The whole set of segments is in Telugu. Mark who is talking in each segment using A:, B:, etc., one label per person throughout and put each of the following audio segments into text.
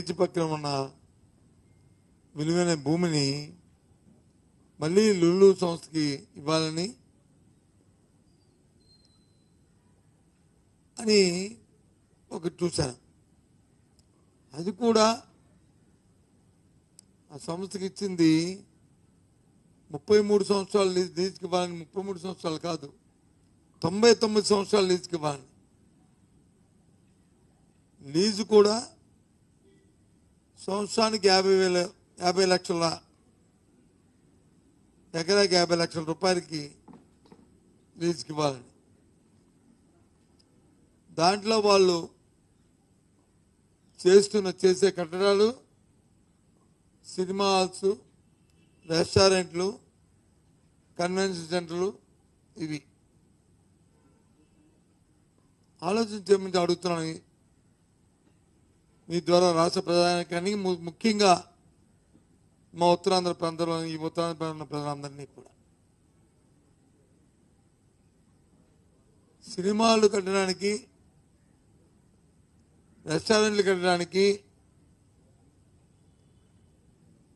A: పక్కన ఉన్న విలువైన భూమిని మళ్ళీ లుల్లు సంస్థకి ఇవ్వాలని అని ఒకటి చూశాను. అది కూడా ఆ సంస్థకి ఇచ్చింది ముప్పై మూడు సంవత్సరాలు లీజుకి ఇవ్వాలని ముప్పై మూడు సంవత్సరాలు కాదు తొంభై తొమ్మిది సంవత్సరాలు లీజుకి ఇవ్వాలని. లీజు కూడా సంవత్సరానికి యాభై వేల యాభై లక్షల ఎకరాకి యాభై లక్షల రూపాయలకి లీజుకి ఇవ్వాలని దాంట్లో వాళ్ళు చేస్తున్న చేసే కట్టడాలు సినిమా హాల్స్ రెస్టారెంట్లు కన్వెన్షన్ సెంటర్లు ఇవి. ఆలోచించమని అడుగుతున్నాను మీ ద్వారా రాష్ట్ర ప్రధానికాన్ని ము- ముఖ్యంగా మా ఉత్తరాంధ్ర ప్రాంతంలో ఈ ఉత్తరాంధ్ర ప్రాంతంలో ప్రజలందరినీ కూడా. సినిమాలు కట్టడానికి రెస్టారెంట్లు కట్టడానికి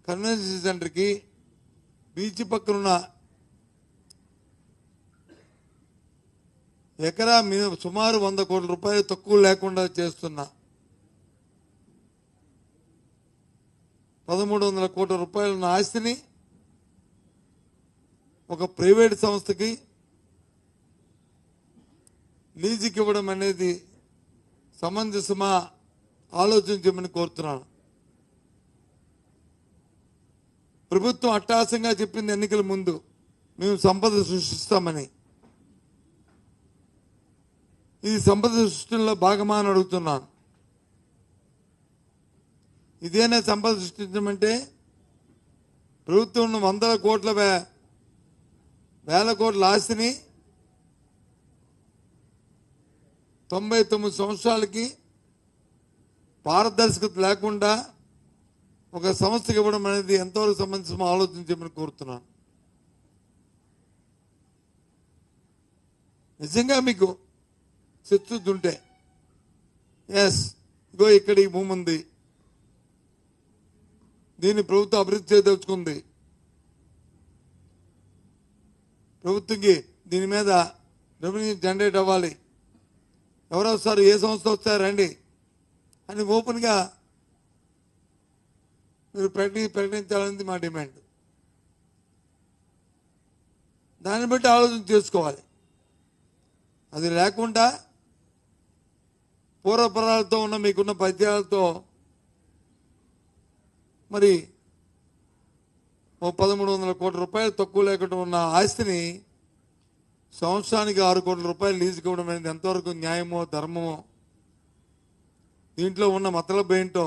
A: కన్వెన్షన్ సెంటర్కి బీచ్ పక్కనున్న ఎకరా మిని సుమారు వంద కోట్ల రూపాయలు తక్కువ లేకుండా చేస్తున్నా పదమూడు వందల కోట్ల రూపాయల ఆస్తిని ఒక ప్రైవేట్ సంస్థకి లీజుకి ఇవ్వడం అనేది సమంజసమా ఆలోచించమని కోరుతున్నాను. ప్రభుత్వం అట్టాసంగా చెప్పింది ఎన్నికల ముందు మేము సంపద సృష్టిస్తామని. ఇది సంపద సృష్టిలో భాగమా అని అడుగుతున్నాను. ఇదేనే సంపద సృష్టించమంటే? ప్రభుత్వం వందల కోట్ల వే వేల కోట్ల ఆస్తిని తొంభై తొమ్మిది సంవత్సరాలకి పారదర్శకత లేకుండా ఒక సంస్థకి ఇవ్వడం అనేది ఎంతవరకు సంబంధించిన ఆలోచించమని కోరుతున్నాను. నిజంగా మీకు చిత్తశుద్ధి ఉంటే ఎస్ ఇగో ఇక్కడ ఈ భూమి ఉంది దీన్ని ప్రభుత్వం అభివృద్ధి చేయదలుచుకుంది. ప్రభుత్వంకి దీని మీద రెవెన్యూ జనరేట్ అవ్వాలి. ఎవరు వస్తారు ఏ సంస్థ వస్తారు రండి. అని ఓపెన్గా మీరు ప్రకటి ప్రకటించాలనేది మా డిమాండ్. దాన్ని బట్టి ఆలోచన చేసుకోవాలి. అది లేకుండా పూర్వపరాలతో ఉన్న మీకున్న పద్యాలతో మరి పదమూడు వందల కోట్ల రూపాయలు తక్కువ లేకుండా ఉన్న ఆస్తిని సంవత్సరానికి ఆరు కోట్ల రూపాయలు లీజుకి ఇవ్వడం అనేది ఎంతవరకు న్యాయమో ధర్మమో దీంట్లో ఉన్న మతలబ్ ఏంటో